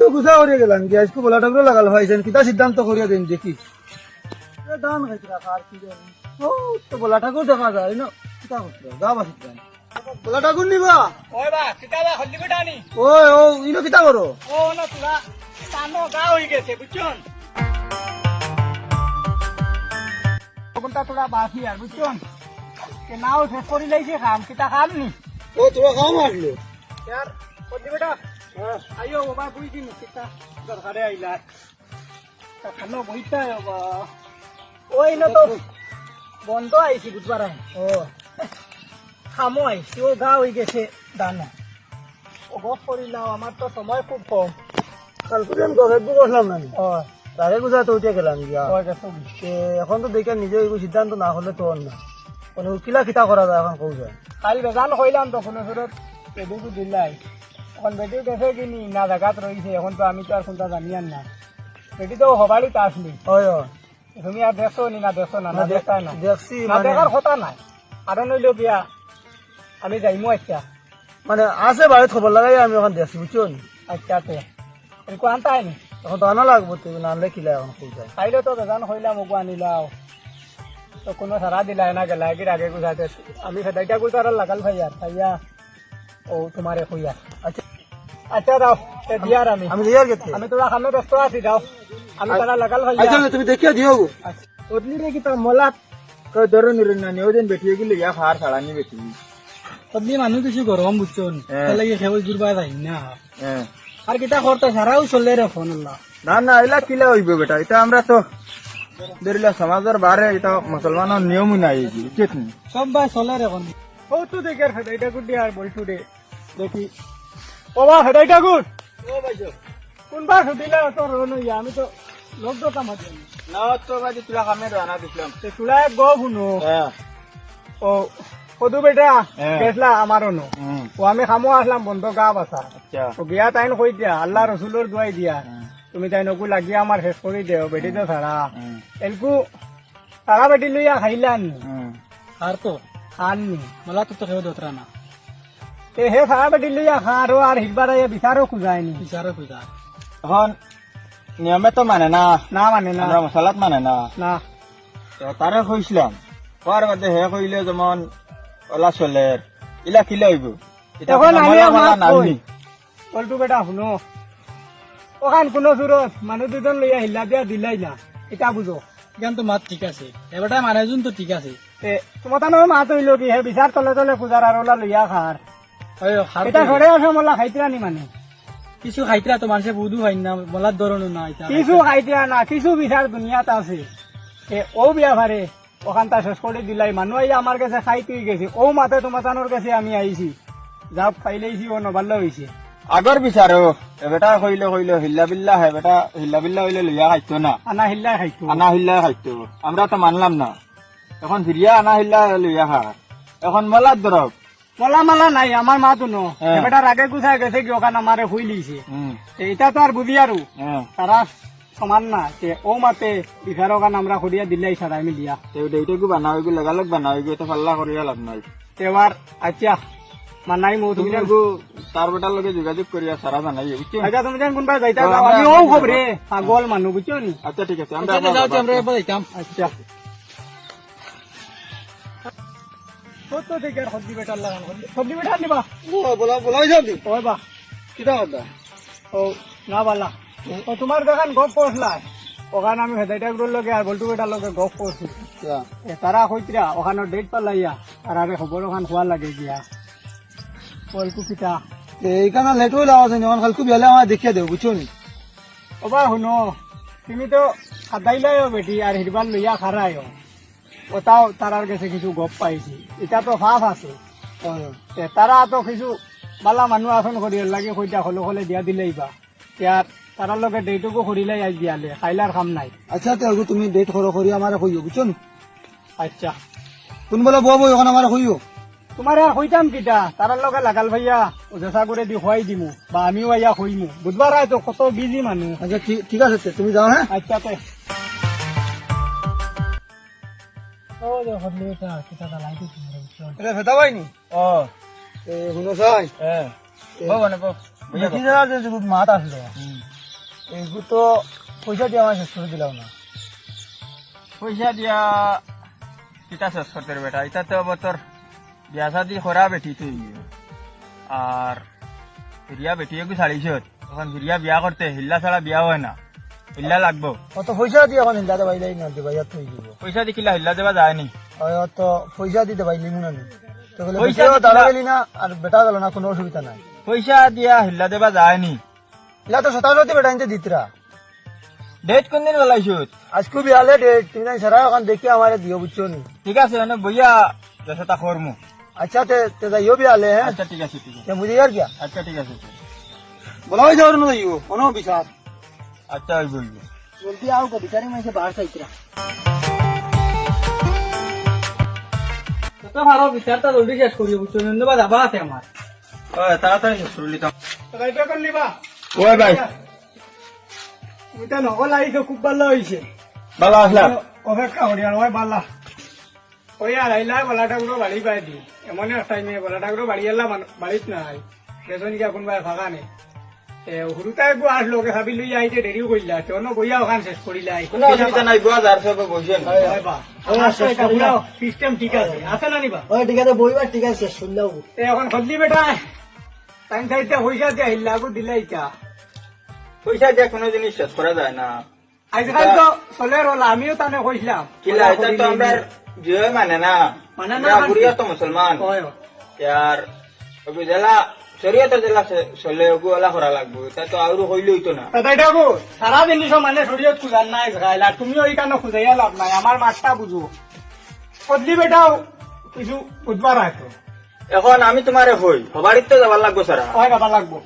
তো গুছা করে গেলাম কি আজকে বলা টাকরো লাগাল ভাইছেন কিতা সিদ্ধান্ত করিয়া দেন দেখি। দান খাইছিলা কার কি জানি ও তো বলা ঠাকুর দেখা যায় না? কিতা করছিল গা বাসিত গান বলা ঠাকুর নিবা। ওই বা কিতাবা হলদি বেটানি ওই ও ইনো কিতা করো ও না তোরা টানো গা হয়ে গেছে বুঝছন? তখনটা তোরা বাকি আর বুঝছন? কে নাও শেষ করে লাইছে খাম কিতা খাম নি? ও তোরা খাওয়া মারলো यार হলদি বেটা আইও বাবা বুঝি দিন কিতা দরকারে আইলা তা খানো বইতা বাবা। ওই না তো বন্ধ আইছি বুধবার ও খামো আইছি ও গা হয়ে গেছে দানা। ও গপ করিলাম আমার তো সময় খুব কম। কাল করে আমি? গভেট করলাম না ও তারে গুছা তো উঠে গেলাম গিয়া এখন তো দেখে নিজে এই সিদ্ধান্ত না হলে তো না। মানে কিলা কিতা করা যায় এখন কৌ যায়। কাল বেজান কইলাম তো কোনো সুরত বেডিকু দিলাই। এখন বেটি গেছে কিনি না? জায়গাত রয়েছে এখন তো আমি তো আর কোনটা জানি আর না। বেটি তো হবাড়িতে আসলি হয় তুমি আর দেখছ নি? না দেখছ না? না দেখাই না। দেখছি না মানে দেখার কথা নাই। আর নইল বিয়া আমি যাইমু আচ্ছা মানে আছে বাড়িত খবর লাগাই আমি এখন দেখছি বুঝছ? আচ্ছা তে। এরকম আনতাই নি এখন তো আনা লাগবো তো না আনলে কিলা এখন কৌ যায়। খাইলে তো বেজান কইলাম ওগু আনিলাও তো কোনো সারা দিলাই না গেলা কি আগে গুজাতে আমি সেটাইটা গুজার লাগাল ভাইয়া ভাইয়া। ও তোমারে কইয়া আচ্ছা। আচ্ছা দাও দিয়ার আমি। আমি দিয়ার গেতে আমি তোরা সামনে ব্যস্ত আছি যাও আমি তারা লাগাল আচ্ছা তুমি দেখিয়া দিও ওদলি রে কি তোর মোলাত কই ধরো নিরে না নিও দিন বেটিয়ে গেলে ইয়া খার ছাড়ানি বেটি। ওদলি মানুহ কিছু গরম বুঝছ হ্যাঁ। তাহলে কি খেবল জুরবা যাই না? আর কিটা করতে সারাও চলে রে ফোন আল্লাহ। না না এলা কিলা হইব বেটা এটা আমরা তো ধরিলা সমাজের বারে এটা মুসলমানের নিয়মই নাই উচিত নি? সব ভাই চলে রে ফোন ও তো দেখে হেদাইটা গুড আর বলছু রে দেখি। ও বা হেদাইটা গুড কোনবা সুধিলে তোর ইয়া আমি তো লোক তো কাম না তো ভাই তুলা কামে রানা দিছিলাম তে চুলাই গো শুনো। ও সদু বেটা। গেছলা আমারও নো ও আমি খামো আসলাম বন্ধ গা বাসা আচ্ছা। তো গিয়া তাইন কই দিয়া আল্লাহ রসুলোর দুয়াই দিয়া। তুমি তাই নকু লাগিয়া আমার শেষ করে দেও বেটি তো ছাড়া এলকু তারা বেটি লইয়া খাইলান আর তো? খাননি मला তো তো কেউ দোতরা না। তে হে লইয়া খারো আর হিরবার আইয়া বিচারও খুঁজায়নি বিচারও খুঁজা। এখন নিয়মে তো মানে না। না মানে না। আমরা মশালাত মানে না। না। তো তারে কইছিলাম কোয়ার বাদে হে কইলে যেমন ওলা চলে ইলা কিলা হইব এখন কোনো আমি আমার নাওনি। পল্টু বেটা শুনো। ওখান কোনো সুরত মানুহ দুজন লইয়া হিল্লা দিয়া দিলাই না এটা বুঝো জ্ঞান তো মাত ঠিক আছে। এবারটা মানুষজন তো ঠিক আছে। তোমার মাত হইল কি? হে বিচার তলে তলে খুঁজার আর ওলা লইয়া খার এটা ঘরে মোলা খাইতিরা নি মানে? কিছু খাইতরা তো মানুষে বুধু হয় না বলার ধরনও না কিছু খাইতিরা না কিছু বিচার দুনিয়াত আছে। এ ও বিয়া ভারে ওখান তা শেষ করে দিলাই। মানুহ আইয়া আমার কাছে খাই তুই গেছে ও মাতে তোমার তানোর কাছে আমি আইছি যাও খাইলেইছি ও নবাল্লা হয়েছে আগর বিচারো বেটা কইলে কইলে হিল্লা বিল্লা হে বেটা হিল্লা বিল্লা হইলে লইয়া খাইতো না। আনা হিল্লা খাইতো। আনা হিল্লা খাইতো। আমরা তো মানলাম না। এখন ফিরিয়া আনা হিল্লা লইয়া খা। এখন মলার দরব মলা মালা নাই আমার মা তো হ্যাঁ। আগে গুছাই গেছে কি ওখানে আমারে হই লিছে। এটা তো আর বুঝি হ্যাঁ তারা সমান না তে ও মাতে বিচারক গান আমরা করিয়া দিলাই সারা আমি দিয়া তো দেউতাকো বানা হইব লগালগ বানা হইব তো পাল্লা করিয়া লাভ নাই। এবার আচ্ছা মানাই মো তুমি তাৰ বেটাৰ লগে যোগাযোগ করিয়া সারা জানাই। বুঝছ আচ্ছা তুমি যেন কোনবা যাইতা আমি ও খবরে পাগল মানুহ বুঝছ নি? আচ্ছা ঠিক আছে আমরা আমরা যাচ্ছি আমরা যাইতাম আচ্ছা। কত থেকে আর সবজি বেটার লাগান সবজি বেটার নিবা? বলা যাও ওই বা কিটা কথা ও না বালা ও তোমার দেখান গপ পড়লাই ওখানে আমি হেদাইটাগুলোর লগে আর বল্টু বেটার লগে গপ এ তারা কইতরা ওখানে ডেট পালাইয়া আর আরে খবর ওখান খোয়া লাগে গিয়া। বলকু কিতা এইখানে লেট হইলে আওয়াজ নিয়ন খালকু আমার দেখিয়া দেব বুঝছ নি? ওবা শুনো তুমি তো খাদাইলাইও বেটি আর হিরবান লইয়া খারাইও। ওটাও তারার কাছে কিছু গপ পাইছি। এটা তো ফাফ আছে তারা তো কিছু বালা মানুহ আসন করি লাগে কইটা হলে হলে দিয়া দিলেই বা ইয়ার তারার লগে ডেটুকু করিলাই আজ দিয়ালে খাইলার কাম নাই। আচ্ছা তো তুমি ডেট করো করি আমার কইও বুঝছ আচ্ছা। কোন বলে বউ এখন আমার কইও তোমার আর কইতাম কিটা তারার লগে লাগাল ভাইয়া ওজেসা করে দি খুয়াই দিমু বা আমিও আইয়া খুইমু বুধবার আয় তো কত বিজি মানুহ। আচ্ছা ঠিক আছে তুমি যাও হ্যাঁ আচ্ছা তে। মাত আসলো এইগুলো তো পয়সা দিয়ে আমার শেষ করে দিলাম না। পয়সা দিয়া কিতা শেষ করতে বেটা? এটা তো বতর বিয়া শাদি করা বেটি তুই। আর ফিরিয়া বেটি একটু ছাড়িছ? তখন ফিরিয়া বিয়া করতে হিল্লা ছাড়া বিয়া হয় না। হিল্লা লাগবো। অত পয়সা দিয়ে এখন হিন্দাতে বাইলাই না দিবা। পয়সা দি কিলা হিল্লা দেবা যায়নি। আর অত পয়সা বাইলি মনে নেই তো বলে পয়সা দাঁড়া না- গেলি না আর বেটা গেল না কোনো অসুবিধা নাই। পয়সা দিয়া হিল্লা দেবা যায়নি। ইলা তো সতাশতি বেটা আনতে দিতরা। ডেট কোন দিন বলাইছ আজকে বিয়ালে ডেট তুমি নাই সারা ওখান দেখি আমার দিও বুঝছ নি। ঠিক আছে মানে বইয়া দেশটা করমু। আচ্ছা তে তে যাইও বিয়ালে হ্যাঁ? আচ্ছা ঠিক আছে ঠিক আছে। তে বুঝে আর কিয়া আচ্ছা ঠিক আছে। বলা হয়ে যাওয়ার না যাইও কোনো বিচার? আচ্ছা ওই বলব। জলদি আও কো বিচারি মাইসে বাহার চাইতরা তো ভালো বিচারটা জলদি শেষ করিও বুঝছ? ধন্যবাদ যাবা আছে আমার। ওই তাড়াতাড়ি শেষ করলি তো রাইটা করলি বা ওই ভাই। এটা নকল আইছো খুব ভালো হয়েছে ভালো আসলাম। অপেক্ষা করি আর ওই বালা। ওই আর আইলা বালাটা গুলো বাড়ি পাই দি। এমন টাইমে বালাটা গুলো বাড়ি এলাম বাড়িত নাই। বেতন গিয়া কোনবাই ফাঁকা নেই হুরুতা একটু আসলো ওকে ভাবি লই আইতে দেরিও করিলা তোনো বইয়া ওখান শেষ করিলাই কোনো অসুবিধা নাই গোয়া যার সব বসেন সিস্টেম ঠিক আছে। আছে না নিবা ওই ঠিক আছে বইবার ঠিক আছে শুনলাও এ এখন খদলি বেটা। টাইম সাইডটা পয়সা দিয়ে আহিলা আগু দিলে ইটা পয়সা দিয়ে কোনো জিনিস শেষ করা যায় না। আজকাল তো চলে রোল আমিও তানে কইছিলাম কিলা এটা তো আমরা যে মানে না। মানে না, মানে- তো মুসলমান হয় আর শরীয়তের জেলা চলে ওগু করা লাগবো এটা তো আরও না। দাদা গো সারা জিনিস মানে শরীয়ত খুঁজার নাই খুঁজাইয়া লাভ নাই আমার মাছটা বুঝো কদলি বেটাও কিছু বুঝবার হয়তো এখন আমি তোমারে হই সবারই তো যাবার লাগবো সারা হয় গাবা লাগবো।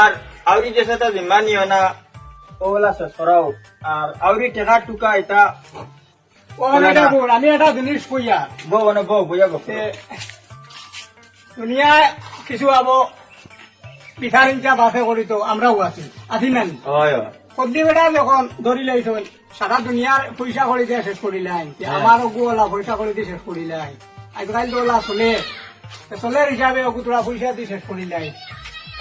আর আউরি যে সেটা জিম্মা নিও না। শেষ করাও আর আউরি টেকা টুকা এটা। এটা গুণ, আমি এটা জিনিস কইয়া বউ মানে বউ বইয়া গো দুনিয়ায় কিছু আবো পিঠার ইঞ্চা বাসে করিত আমরাও আছি আছি হয় হয়। কদ্দি বেটা যখন ধরি লাইছ সারা দুনিয়ার পয়সা করে দিয়ে শেষ করিলাই আমার অগু ওলা পয়সা করে দিয়ে শেষ করিলাই আজকাল তো ওলা চলে চলের হিসাবে অগু তোরা পয়সা দিয়ে শেষ করিলাই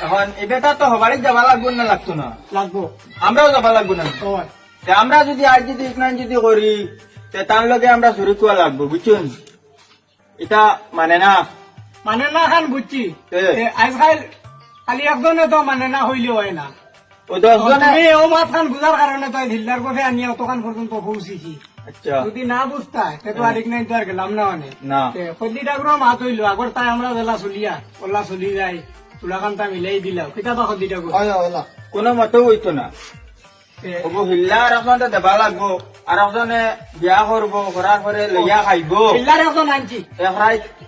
এখন এটা তো সবারই যাবা লাগবো না লাগতো না? লাগবো। আমরাও যাবা লাগবো না? হয়। আমরা যদি আজ যদি ইকনান যদি করি তে তার লগে আমরা চুরি কোয়া লাগবো বুঝছেন এটা মানে না? মানে না খান বুঝছি আজকাল খালি একজনে তো মানে না হইলে হয় না। তুমি ও মাত বুঝার কারণে তো হিল্লার কথা আনি অতখান পর্যন্ত পৌঁছিছি আচ্ছা। যদি না বুঝতাই তে তো আর নাই তো আর গেলাম না মানে। ঠাকুর মাত হইল আগর তাই আমরা বেলা চলিয়া ওলা চলি যাই তুলাখানটা মিলাই দিলাম কিতাবা হয় ওলা কোনো মতেও হইতো না। ওগো হিল্লা আর আপনাদের দেবা লাগবো। আর একজনে বিয়া করব করার পরে লইয়া খাইবো।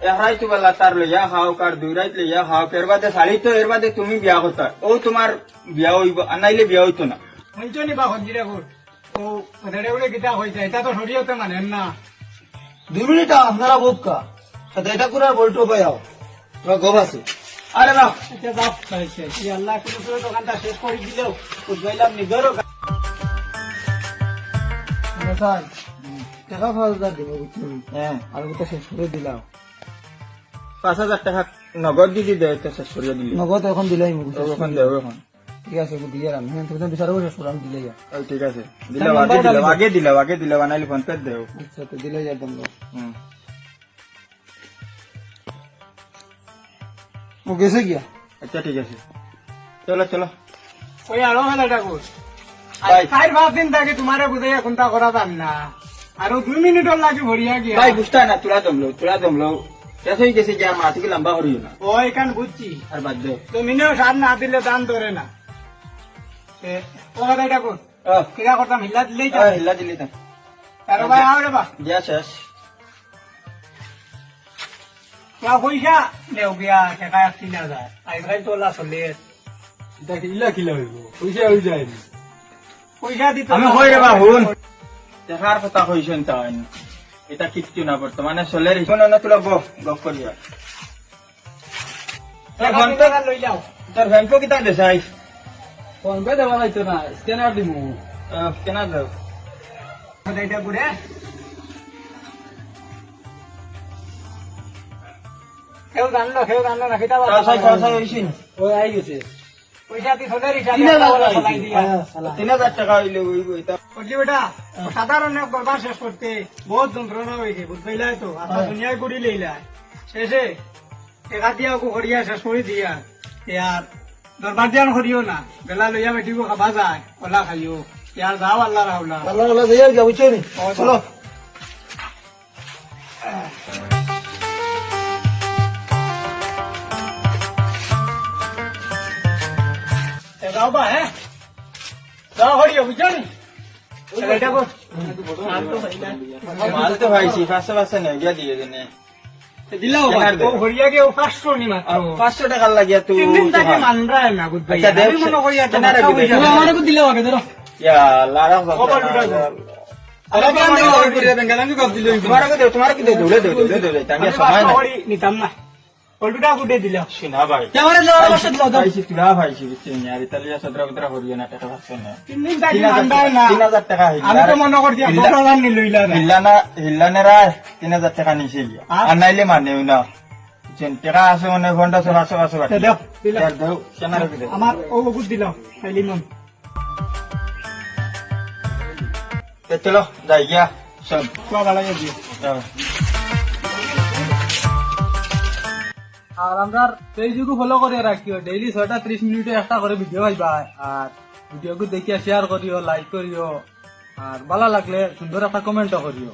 এক রাইত বেলা তার লইয়া খাও কার দুই রাইত লইয়া খাও এর বাদে শাড়ি তো এর বাদে তুমি বিয়া করতা ও তোমার বিয়া হইব আর বিয়া হইতো না। শুনছো নি বা কদ্দি ঠাকুর ও কথাটা বলে কিতা হয়েছে এটা তো শরীয়তে মানেন না। দুই মিনিট আপনারা বোধ কা। এটা করে বলটো পাইও তোমার গব আছে। আরে না বাপ আল্লাহ কোনো দোকানটা শেষ করে দিলেও বুঝবাইলাম নিজেরও গা- টাকা পাঁচ হাজার দিব হ্যাঁ। আর ওটা শেষ করে দিলাম। পাঁচ হাজার টাকা নগদ দি দে তো শেষ করিয়া দিলি। নগদ এখন দিলাই এখন দেও এখন। ঠিক আছে দিয়ে রাম হ্যাঁ তুমি বিচারবো শেষ করে আমি দিলে যা ঠিক আছে। দিলাও আগে দিলাও আগে দিলাও আগে দিলাও আনাইলে ফোন পে দেও। আচ্ছা তো দিলে যা তোমরা হুম। ও গেছে গিয়া? আচ্ছা ঠিক আছে। চলো চলো। ওই আরও মেলা ঠাকুর ভাই। চার পাঁচ দিন থাকে তোমারে বুঝাইয়া কোনটা করা যান না। আর দুই মিনিটর লাগে ভরিয়া গিয়া। ভাই বুঝতা না তুলা জমলো তুলা জমলো হয়ে গেছে যা মা থেকে লম্বা করিও না ও এখান বুঝছি আর বাদ দেও তুমিও সার না দিলে দান ধরে না। এ, ও কথা ঠাকুর ও কিরা করতাম হিল্লা দিলেই ও, হিল্লা দিলি না আর ভাই আও রে বা দিয়া শেষ কিয়া পয়সা নেও গিয়া টাকা এক তিন হাজার আইসাই তোলা চলে ইলা কিলা হইব। পয়সা হয়ে যায় পয়সা দিত আমি কই রে বা হুন দেখার কথা কইছেন তাই এটা কিচ্ছু না বর্তমানে চলে রে শোনো না তুলা গপ গপ করিয়া তোর পে লই যাও তোর পে কিতা দেখাই ফোন পে দেওয়া যাইতো না স্ক্যানার দিব কেনা দেও এটা করে কেউ জানলো কেউ জানলো না সেটা ওই আই গেছে সাধারণ গরবার শেষ করতে বহুত যন্ত্রণা হয়েছে বুঝবাইলাই তো? আপনার দুনিয়ায় করি লইলাই শেষে টেকা দিয়া করিয়া শেষ করে দিয়া ইয়ার দরবার দিয়ান করিও না। বেলা লইয়া বেটিব খাবা যায় ওলা খাইও। ইয়ার যাও আল্লাহ রাহুলা আল্লাহ আল্লাহ যাই যা বুঝছ নি? চলো। যাও বা হ্যাঁ যাও করিও বুঝছ নি মাল তো ভাইছি পাঁচশো পাঁচশো নেই গিয়া দিয়ে দিনে পাঁচশো টাকার লাগিয়া তুই আচ্ছা, মনে দিলে ধরো ইয়া। তোমার কি দেও তোমার কি দৌড়ে দৌড়ে আমি সময় করি নিতাম না পল্টুটা গুটে দিল। ভাই। বসে আর সদরা বদরা না টাকা আমি তো মনে করছি হিল্লানা হিল্লানেরা টাকা নিছে আর? নাইলে যেন টাকা আছে মানে ঘণ্টা ছয় পাঁচশো পাঁচশো বাকি দেও দিলাম দেও কেনারে কি আমার ও গুট দিল খাইলি মন চলো যাই গিয়া। সব কোয়া দিও আর আমরা ফেসবুক ফলো করে রাখিও ডেইলি ছয়টা ত্রিশ মিনিটে একটা করে ভিডিও পাইবা আর ভিডিওকে দেখিয়া শেয়ার করিও লাইক করিও আর ভালো লাগলে সুন্দর একটা কমেন্টও করিও